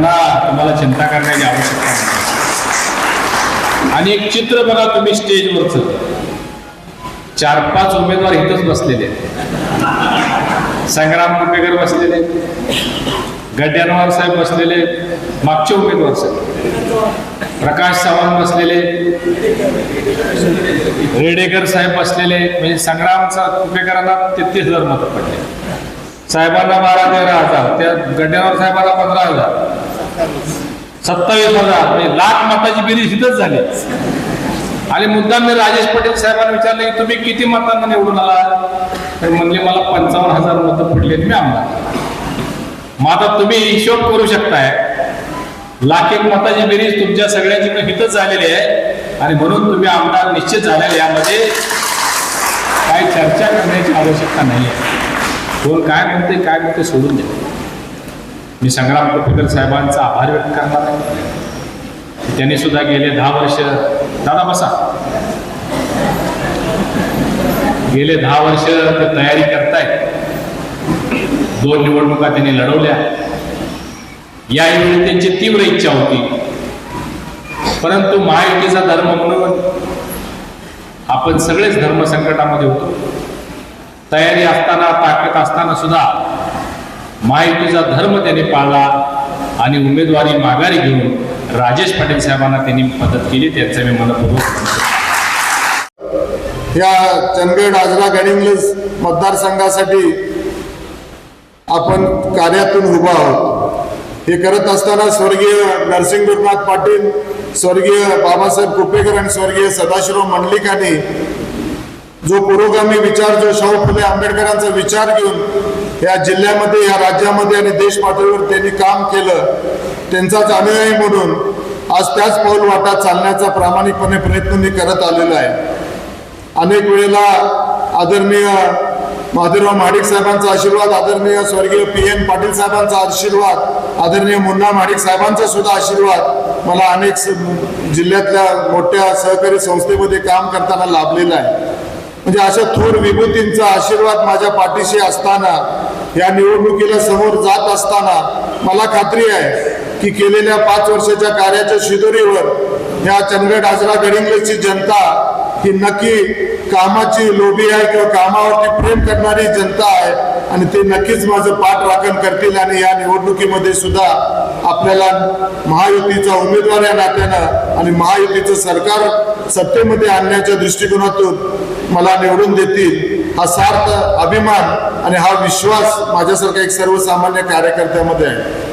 म्हणा तुम्हाला चिंता करण्याची आवश्यकता नाही. आणि एक चित्र बघा तुम्ही स्टेजवरच चार पाच उमेदवार इथंच बसलेले संग्राम कुपेकर बसलेले गड्ड्यानवार साहेब बसलेले मागचे उमेदवार साहेब. प्रकाश चव्हाण बसलेले रेडेकर साहेब बसलेले म्हणजे संग्रामचा कुपेकरांना तेहतीस हजार मत पडले. साहेबांना बारा तेरा हजार. त्या गड्यानवार साहेबांना पंधरा हजार. सत्तावीस हजार. म्हणजे लाख मताची बेरीज इथंच झाली. आणि मुद्दाम मी राजेश पटेल साहेबांना विचारलं की तुम्ही किती मतांना निवडून आला तर म्हणले मला पंचावन्न हजार मतं पडली मी आमदार. मग आता तुम्ही हिशोब करू शकताय लाख एक मताची बेरीज तुमच्या सगळ्यांची पण हितच झालेली आहे. आणि म्हणून तुम्ही आमदार निश्चित झालेले यामध्ये काही चर्चा करण्याची आवश्यकता नाही आहे कोण काय म्हणते काय म्हणते सोडून द्या. मी संग्राम कुपेकर साहेबांचा आभार व्यक्त करणार आहे. त्यांनी सुद्धा गेले दहा वर्ष. दादा बसा. गेले दहा वर्ष ते तयारी करतायत. दोन निवडणुका त्यांनी लढवल्या. यावेळी त्यांची तीव्र इच्छा होती. परंतु महायुतीचा धर्म म्हणून आपण सगळेच धर्म संकटामध्ये होतो. तयारी असताना ताकद असताना सुद्धा माहितीचा धर्म त्याने पाळला आणि उमेदवारी माघारी घेऊन राजेश पाटील साहेबांना त्यांनी मदत केली त्यांचं मी मनपूर्वक या चंदगड आजरा गडिंग्लज मतदारसंघासाठी आपण कार्यातून उभा आहोत. हे करत असताना स्वर्गीय नरसिंह गुरुनाथ पाटील स्वर्गीय बाबासाहेब कुपेकर आणि स्वर्गीय सदाशिवराव मंडलिकांनी जो पुरोगामी विचार जो शाहू फुले आंबेडकरांचा विचार घेऊन या जिल्ह्यामध्ये या राज्यामध्ये आणि देश पातळीवर त्यांनी काम केलं त्यांचाच अनुयायी म्हणून आज त्याच पाऊल वाटा चालण्याचा प्रामाणिकपणे प्रयत्न मी करत आलेलो आहे. अनेक वेळेला आदरणीय माधुराव महाडिक साहेबांचा आशीर्वाद आदरणीय स्वर्गीय पी एन पाटील साहेबांचा आशीर्वाद आदरणीय मुन्ना महाडिक साहेबांचा सुद्धा आशीर्वाद मला अनेक जिल्ह्यातल्या मोठ्या सहकारी संस्थेमध्ये काम करताना लाभलेला आहे. म्हणजे अशा थोर विभूतींचा आशीर्वाद माझ्या पाठीशी असताना या निवडणुकीला समोर जात असताना मला खात्री आहे की केलेल्या पाच वर्षाच्या कार्याच्या शिदोरीवर या चंद्रगड आजरा गडिंगलची जनता ही नक्की कामाची लोभी आहे किंवा कामावरती प्रेम करणारी जनता आहे. आणि ते नक्कीच माझं पाठराखण करतील आणि या निवडणुकीमध्ये सुद्धा आपल्याला महायुतीचा उमेदवार या नात्यानं आणि महायुतीचं सरकार सत्तेमध्ये आणण्याच्या दृष्टिकोनातून मला निवडून देतील हा सार्थ अभिमान आणि हा विश्वास माझ्यासारखा एक सर्वसामान्य कार्यकर्त्यामध्ये आहे.